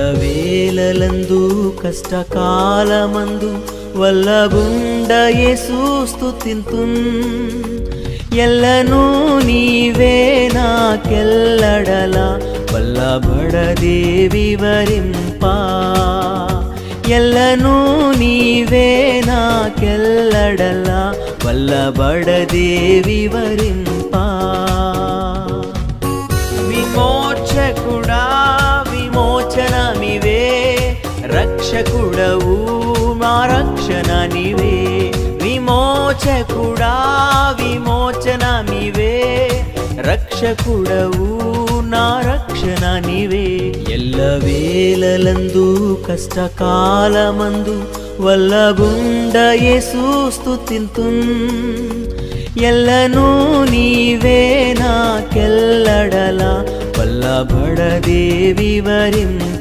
ఎల్లవేళలందు కష్టకాలమందు వల్లగుండ యేసు స్తుతింతున్ ఎల్లను నీవే నాకెల్లడల వల్లబడదేవి వివరింపా ఎల్లను నీవే నాకెల్లడల వల్లబడదేవి వరింపా. రక్షకుడవు మా రక్షణ నివే. విమోచకుడా విమోచనమివే రక్షకుడవు నా రక్షణ నివే. ఎల్ల ఎల్లవేళలందు కష్టకాలమందు వల్లగుండ యేసు స్తుతింతున్ ఎల్లను నీవే నాకెల్లడల వల్లబడదే వివరింప